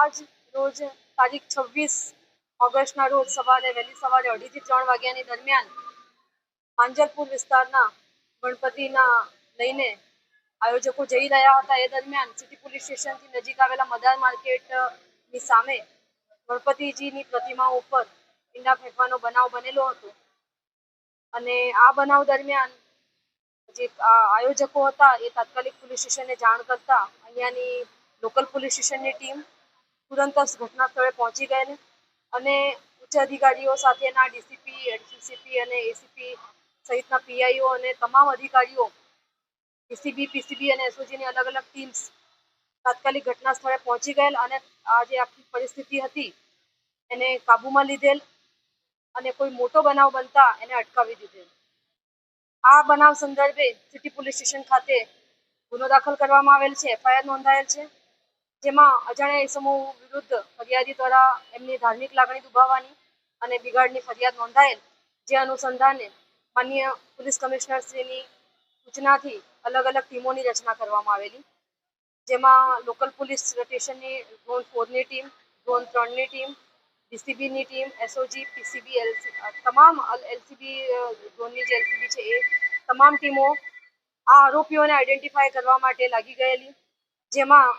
આજ રોજ તારીખ છવ્વીસ ઓગસ્ટના રોજ સવારે વહેલી સવારે અઢીથી ત્રણ વાગ્યાની દરમિયાન માંજલપુર વિસ્તારના ગણપતિના લઈને આયોજકો જઈ રહ્યા હતા. એ દરમિયાન સિટી પોલીસ સ્ટેશનથી નજીક આવેલા મદાર માર્કેટની સામે ગણપતિજીની પ્રતિમા ઉપર ઈંડા ફેંકવાનો બનાવ બનેલો હતો. અને આ બનાવ દરમિયાન જે આયોજકો હતા એ તાત્કાલિક પોલીસ સ્ટેશનને જાણ કરતા અહીંયાની લોકલ પોલીસ સ્ટેશનની ટીમ તુરંત જ ઘટના સ્થળે પહોંચી ગયેલ અને ઉચ્ચ અધિકારીઓ સાથેના ડીસીપી ડીસીપી અને એસીપી સહિતના પીઆઈઓ અને તમામ અધિકારીઓ એસીબી પીસીબી અને એસઓજીની અલગ અલગ ટીમ્સ તાત્કાલિક ઘટના સ્થળે પહોંચી ગયેલ અને આ જે આખી પરિસ્થિતિ હતી એને કાબૂમાં લીધેલ અને કોઈ મોટો બનાવ બનતા એને અટકાવી દીધેલ. આ બનાવ સંદર્ભે સિટી પોલીસ સ્ટેશન ખાતે ગુનો દાખલ કરવામાં આવેલ છે, એફઆઈઆર નોંધાયેલ છે. જેમાં અજાણ્યા સમૂહ વિરુદ્ધ ફરિયાદી દ્વારા એમની ધાર્મિક લાગણી દુભાવવાની અને બિગાડની ફરિયાદ નોંધાયેલ, જે અનુસંધાને માન્ય પોલીસ કમિશનર શ્રીની સૂચનાથી અલગ અલગ ટીમોની રચના કરવામાં આવેલી, જેમાં લોકલ પોલીસ સ્ટેશનની ઝોન ફોરની ટીમ, ઝોન ત્રણની ટીમ, ડીસીબીની ટીમ, એસઓજી, પીસીબી, એલસી તમામ એલસીબી ઝોનની જે એલસીબી છે એ તમામ ટીમો આ આરોપીઓને આઈડેન્ટિફાય કરવા માટે લાગી ગયેલી, જેમાં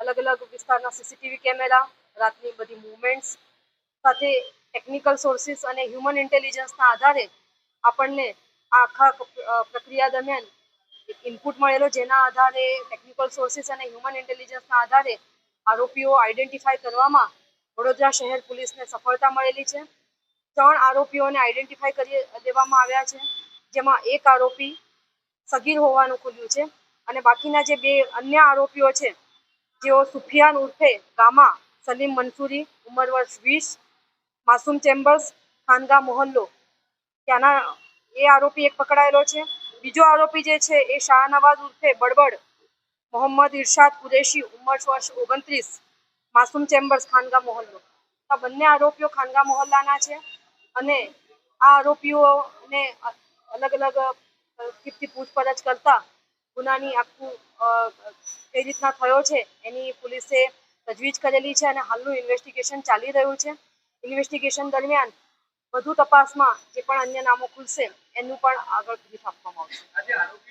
અલગ અલગ વિસ્તારના સીસીટીવી કેમેરા, રાતની બધી મુવમેન્ટ્સ સાથે ટેકનિકલ સોર્સિસ અને હ્યુમન ઇન્ટેલિજન્સના આધારે આપણને આખા પ્રક્રિયા દરમિયાન ઇનપુટ મળેલો જેના આધારે ટેકનિકલ સોર્સિસ અને હ્યુમન ઇન્ટેલિજન્સના આધારે આરોપીઓ આઈડેન્ટિફાય કરવામાં વડોદરા શહેર પોલીસને સફળતા મળેલી છે. ત્રણ આરોપીઓને આઈડેન્ટિફાય કરી દેવામાં આવ્યા છે, જેમાં એક આરોપી સગીર હોવાનું ખુલ્યું છે અને બાકીના જે બે અન્ય આરોપીઓ છે જેઓ સુફિયાન ઉર્ફે ગામા, સલીમ મંસૂરી ઉંમર વર્ષ વીસ, માસૂમ ચેમ્બર્સ, ખાનગા મોહલ્લો. ત્યાંના એ આરોપી એક પકડાયેલો છે. બીજો આરોપી જે છે એ શાહનવાઝ ઉર્ફે બળબડ, મોહમ્મદ ઇરશાદ કુરેશી, ઉંમર વર્ષ ઓગણત્રીસ, માસૂમ ચેમ્બર્સ, ખાનગા મોહલ્લો. આ બંને આરોપીઓ ખાનગા મોહલ્લાના છે અને આ આરોપીઓને અલગ અલગ પૂછપરછ કરતા ગુનાની આખું કઈ રીતના થયો છે, એની પોલીસે તજવીજ કરેલી છે અને હાલનું ઇન્વેસ્ટિગેશન ચાલી રહ્યું છે. ઇન્વેસ્ટિગેશન દરમિયાન વધુ તપાસમાં જે પણ અન્ય નામો ખુલશે, એનું પણ આગળ બ્રીફ આપવામાં આવશે.